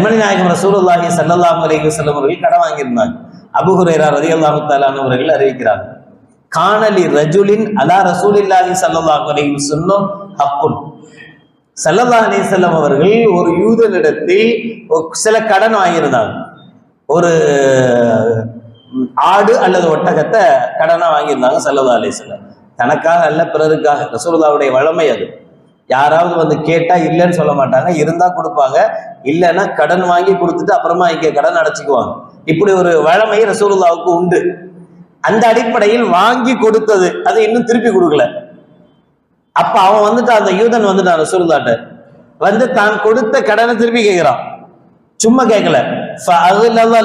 கண்மணி நாயகம் ரசூலுல்லாஹி ஸல்லல்லாஹு அலைஹி வஸல்லம் அவர்கள் கடன் வாங்கியிருந்தாங்க. அபு ஹுரைரா ரலியல்லாஹு தஆலா அவர்கள் அறிவிக்கிறாங்க காணலி ரஜுலின் அலா ரசூலில்லாஹி சல்லல்லாஹு அலைஹி வஸல்லம் ஹக்குன். சல்லல்லாஹு அலைஹி வஸல்லம் அவர்கள் ஒரு யூதனிடத்தில் சில கடன் வாங்கியிருந்தாங்க. ஒரு ஆடு அல்லது ஒட்டகத்தை கடனா வாங்கியிருந்தாங்க ஸல்லல்லாஹு அலைஹி வஸல்லம். தனக்காக அல்ல பிறருக்காக. ரசூலுல்லாஹ்வுடைய வழமை அது. யாராவது வந்து கேட்டா இல்லைன்னு சொல்ல மாட்டாங்க. இருந்தா கொடுப்பாங்க. இல்லைன்னா கடன் வாங்கி கொடுத்துட்டு அப்புறமா இங்க கடன் அடைச்சிக்குவாங்க. இப்படி ஒரு வழமை ரசூலுல்லாவுக்கு உண்டு. அந்த அடிப்படையில் வாங்கி கொடுத்தது. அது இன்னும் திருப்பி கொடுக்கல. அப்ப அவன் வந்துட்டு அந்த யூதன் வந்துட்டான் ரசூலுல்லாட்ட. வந்து தான் கொடுத்த கடனை திருப்பி கேட்கிறான் சும்மா கேட்கல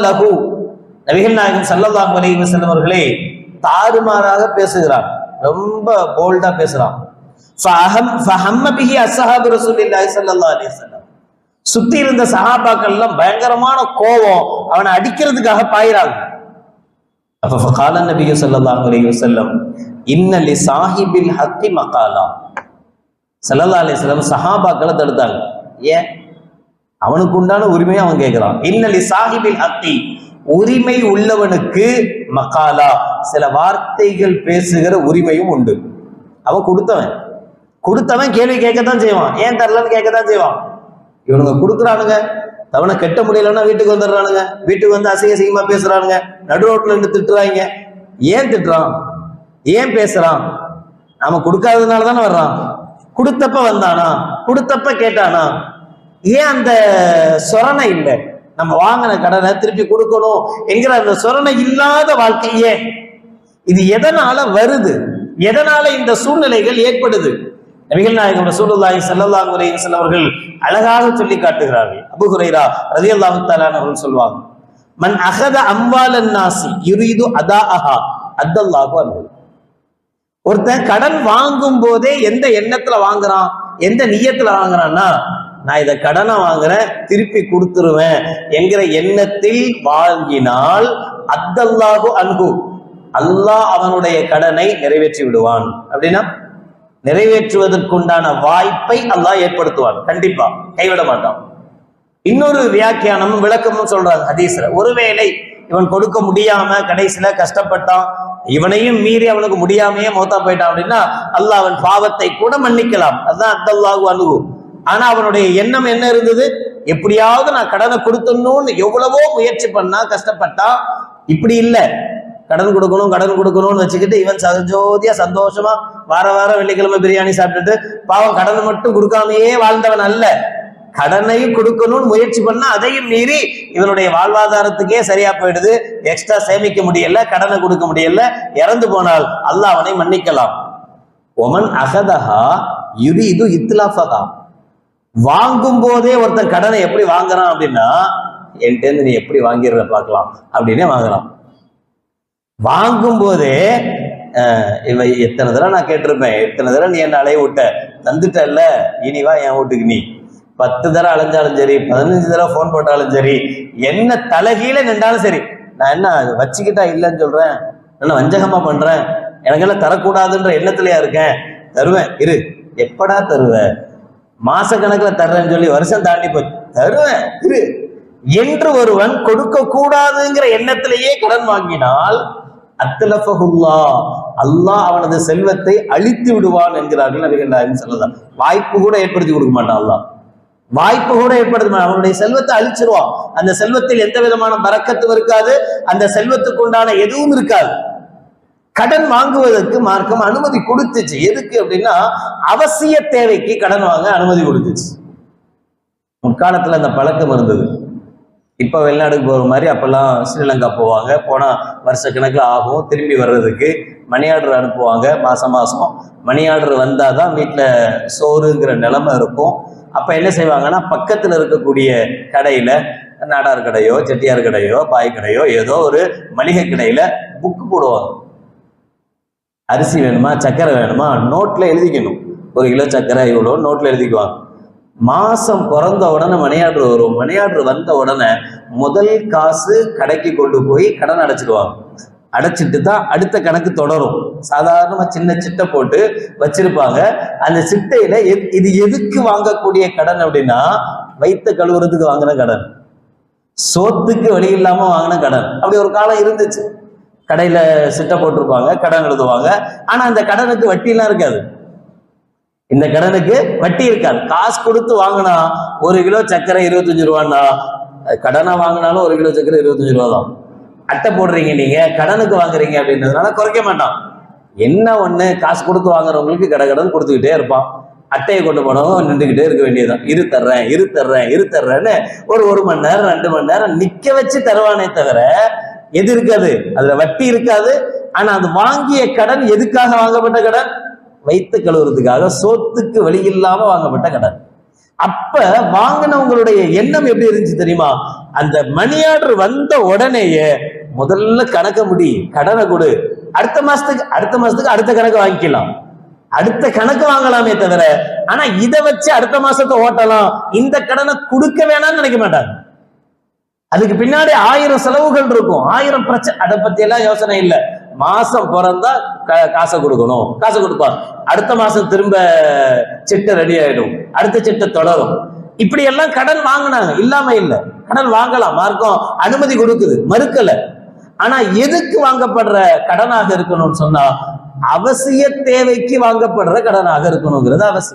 லகு நபிகள் நாயகம் ஸல்லல்லாஹு அலைஹி வஸல்லம் அவர்களே தாறுமாறாக பேசுகிறான். ரொம்ப போல்டா பேசுறான். சுத்தி இருந்த சஹாபாக்கள் எல்லாம் பயங்கரமான கோபம் அவனை அடிக்கிறதுக்காக பாயிறாங்க. அப்ப ஃபகால நபியு ஸல்லல்லாஹு செல்லம் இன்னலி சாஹிபில் ஹத்தி மகாலா. சல்லா அலைஹி சஹாபாக்களை தடுத்தாங்க. ஏன்? அவனுக்கு உண்டான உரிமையை அவன் கேட்கிறான். இன்னலி சாஹிபில் ஹத்தி உரிமை உள்ளவனுக்கு மகாலா. சில வார்த்தைகள் பேசுகிற உரிமையும் உண்டு. அவன் கொடுத்தவன். கொடுத்தவன் கேள்வி கேட்கத்தான் செய்வான். ஏன் தரலன்னு கேட்கத்தான் செய்வான். இவனுங்க கொடுக்குறானுங்க. தவணை கெட்ட முடியலன்னா வீட்டுக்கு வந்துடுறானுங்க. வீட்டுக்கு வந்து அசிங்க அசிங்கமா பேசுறானுங்க. நடு ரோட்ல நின்று திட்டுறாங்க. ஏன் திட்டுறான்? ஏன் பேசுறான்? நாம கொடுக்காததுனால தானே வர்றான். கொடுத்தப்ப வந்தானா? கொடுத்தப்ப கேட்டானா? ஏன் அந்த சொரணை இல்லை? நம்ம வாங்கின கடனை திருப்பி கொடுக்கணும் என்கிற அந்த சொரணை இல்லாத வாழ்க்கை ஏன் இது எதனால வருது? எதனால இந்த சூழ்நிலைகள் ஏற்படுது? நபிகள் நாயகம் ரசூலுல்லாஹி ஸல்லல்லாஹு அலைஹி வஸல்லம் அவர்கள் அழகாக சொல்லி காட்டுகிறார்கள். அபூ ஹுரைரா ரலியல்லாஹு தஆலா அவர்கள் சொல்வாங்க மன் அகத அம்வாலன் நாசி யுரீது அதாஅஹா அத்தல்லாஹு அன்ஹு. ஒருத்தன் கடன் வாங்கும் போதே எந்த எண்ணத்துல வாங்குறான் எந்த நியத்துல வாங்குறான்னா நான் இதை கடனை வாங்குறேன் திருப்பி கொடுத்துருவேன் என்கிற எண்ணத்தில் வாங்கினால் அத்தல்லாஹு அன்பு அல்லாஹ் அவனுடைய கடனை நிறைவேற்றி விடுவான். அப்படின்னா நிறைவேற்றுவதற்குண்டான வாய்ப்பை அல்லாஹ் ஏற்படுத்துவான். கண்டிப்பா. கைவிட மாட்டான். இன்னொரு வியாக்கியானமும் விளக்கமும் சொல்றாங்க ஹதீஸ்ல. ஒருவேளை இவன் கொடுக்க முடியாம கடைசியில கஷ்டப்பட்டான் இவனையும் மீறி அவனுக்கு முடியாமையே மௌத்தா போயிட்டான் அப்படின்னா அல்லாஹ் அவன் பாவத்தை கூட மன்னிக்கலாம். அதுதான் அத்தல்லாஹு அணுகு ஆனா அவனுடைய எண்ணம் என்ன இருந்தது? எப்படியாவது நான் கடனை கொடுத்துடணும்னு எவ்வளவோ முயற்சி பண்ணா கஷ்டப்பட்டா இப்படி இல்லை. கடன் கொடுக்கணும் கடன் கொடுக்கணும்னு வச்சுக்கிட்டு இவன் சஜோதியா சந்தோஷமா வார வாரம் வெள்ளிக்கிழமை பிரியாணி சாப்பிட்டுட்டு பாவம் கடன் மட்டும் கொடுக்காமையே வாழ்ந்தவன் அல்ல. கடனையும் கொடுக்கணும்னு முயற்சி பண்ணா அதையும் மீறி இவனுடைய வாழ்வாதாரத்துக்கே சரியா போயிடுது. எக்ஸ்ட்ரா சேமிக்க முடியல கடனை கொடுக்க முடியல. இறந்து போனால் அல்லாஹ் அவனை மன்னிக்கலாம். ஒமன் அகதஹா இது இது இத்லாஃபகா. வாங்கும் போதே ஒருத்தன் கடனை எப்படி வாங்குறான் அப்படின்னா என்கிட்ட நீ எப்படி வாங்கிடுற பார்க்கலாம். அப்படின்னே வாங்குறான் வாங்கும்போதே இவை எத்தனை தடவை நான் கேட்டிருப்பேன் எத்தனை தடவை நீ என்ன அலைய விட்ட தந்துட்டல்ல இனிவா என் வீட்டுக்கு நீ. பத்து தடவை அலைஞ்சாலும் சரி பதினஞ்சு தடவை ஃபோன் போட்டாலும் சரி என்ன தலைகீழ நின்றாலும் சரி. நான் என்ன வச்சுக்கிட்டா இல்லைன்னு சொல்றேன்? நான் வஞ்சகமா பண்றேன்? எனக்கெல்லாம் தரக்கூடாதுன்ற எண்ணத்துலயா இருக்கேன்? தருவேன் இரு. எப்படா தருவேன் மாசக்கணக்குல தர்றேன்னு சொல்லி வருஷம் தாண்டி போய் தருவேன் இரு. என்று ஒருவன் கொடுக்க கூடாதுங்கிற எண்ணத்திலேயே கடன் வாங்கினால் அத்தலஃபகுல்லா அல்லாஹ் அவனது செல்வத்தை அழித்து விடுவான் என்கிறார்கள் நபிகள் நாயகம் சொல்லலாம் வாய்ப்பு கூட ஏற்படுத்தி கொடுக்க மாட்டான் அல்லாஹ். வாய்ப்பு கூட ஏற்படுத்த அவனுடைய செல்வத்தை அழிச்சிருவான். அந்த செல்வத்தில் எந்த விதமான பறக்கத்தும் இருக்காது. அந்த செல்வத்துக்கு உண்டான எதுவும் இருக்காது. கடன் வாங்குவதற்கு மார்க்கம் அனுமதி கொடுத்துச்சு. எதுக்கு அப்படின்னா அவசிய தேவைக்கு கடன் வாங்க அனுமதி கொடுத்துச்சு. முற்காலத்துல அந்த பழக்கம் இருந்தது. இப்போ வெளிநாடுக்கு போகிற மாதிரி அப்போல்லாம் ஸ்ரீலங்கா போவாங்க. போனால் வருஷக்கணக்கில் ஆகும். திரும்பி வர்றதுக்கு மணி ஆர்டர் அனுப்புவாங்க மாதம் மாதம் மணி ஆர்டர் வந்தாதான் வீட்டில் சோறுங்கிற நிலமை இருக்கும். அப்போ என்ன செய்வாங்கன்னா பக்கத்தில் இருக்கக்கூடிய கடையில் நாடார் கடையோ செட்டியார் கடையோ பாய் கடையோ ஏதோ ஒரு மளிகை கடையில் புக்கு போடுவாங்க. அரிசி வேணுமா சக்கரை வேணுமா நோட்டில் எழுதிக்கணும். ஒரு கிலோ சக்கரை இவ்வளோ நோட்டில் எழுதிக்குவாங்க. மாசம் பிறந்த உடனே மணி வரும். மணி வந்த உடனே முதல் காசு கடைக்கு கொண்டு போய் கடன் அடைச்சிடுவாங்க. அடைச்சிட்டு தான் அடுத்த கணக்கு தொடரும். சாதாரணமா சின்ன சிட்டை போட்டு வச்சிருப்பாங்க. அந்த சிட்டையில எத்- இது எதுக்கு வாங்கக்கூடிய கடன் அப்படின்னா வைத்த கழுவுறதுக்கு வாங்கின கடன். சோத்துக்கு வழி இல்லாம வாங்கின கடன். அப்படி ஒரு காலம் இருந்துச்சு. கடையில சிட்டை போட்டிருப்பாங்க கடன் எழுதுவாங்க. ஆனா அந்த கடனுக்கு வட்டி எல்லாம் இருக்காது. இந்த கடனுக்கு வட்டி இருக்காது. காசு கொடுத்து வாங்கினா ஒரு கிலோ சர்க்கரை இருபத்தஞ்சு ரூபான்னா அது கடனா வாங்கினாலும் ஒரு கிலோ சர்க்கரை இருபத்தஞ்சு ரூபா தான். அட்டை போடுறீங்க நீங்க கடனுக்கு வாங்குறீங்க அப்படின்றதுனால குறைக்க மாட்டான். என்ன ஒண்ணு காசு கொடுத்து வாங்குறவங்களுக்கு கடை கடன் கொடுத்துக்கிட்டே இருப்பான். அட்டையை கொண்டு போனவங்க நின்றுக்கிட்டே இருக்க வேண்டியதுதான். இரு தர்றேன் இரு தர்றேன் இரு தர்றேன்னு ஒரு ஒரு மணி நேரம் ரெண்டு மணி நேரம் நிக்க வச்சு தருவானே தவிர எது இருக்காது? அதுல வட்டி இருக்காது. ஆனா அது வாங்கிய கடன் எதுக்காக வாங்கப்பட்ட கடன்? வைத்து கழுவுறதுக்காக சோத்துக்கு வழி இல்லாம வாங்கப்பட்ட கடன். அப்ப வாங்கினவங்களுடைய எண்ணம் எப்படி இருந்துச்சு தெரியுமா? அந்த மணி ஆர்டர் வந்த உடனேயே முதல்ல கணக்க முடி கடனை கொடு. அடுத்த மாசத்துக்கு அடுத்த மாசத்துக்கு அடுத்த கணக்கு வாங்கிக்கலாம். அடுத்த கணக்கு வாங்கலாமே தவிர ஆனா இதை வச்சு அடுத்த மாசத்தை ஓட்டலாம். இந்த கடனை கொடுக்க வேணாம்னு நினைக்க மாட்டாங்க. அதுக்கு பின்னாடி ஆயிரம் செலவுகள் இருக்கும். ஆயிரம் பிரச்சனை அதை பத்தி எல்லாம் யோசனை இல்லை. மாசம் பிறந்தா கா- காசை கொடுக்கணும். காசை கொடுப்பார் அடுத்த மாசம் திரும்ப சிட்டை ரெடி ஆயிடும். அடுத்த சிட்டை தொடரும். இப்படி எல்லாம் கடன் வாங்கினாங்க. இல்லாம இல்ல. கடன் வாங்கலாம். மார்க்கம் அனுமதி கொடுக்குது. மறுக்கல. ஆனா எதுக்கு வாங்கப்படுற கடனாக இருக்கணும்னு சொன்னா அவசிய தேவைக்கு வாங்கப்படுற கடனாக இருக்கணுங்கிறது அவசியம்.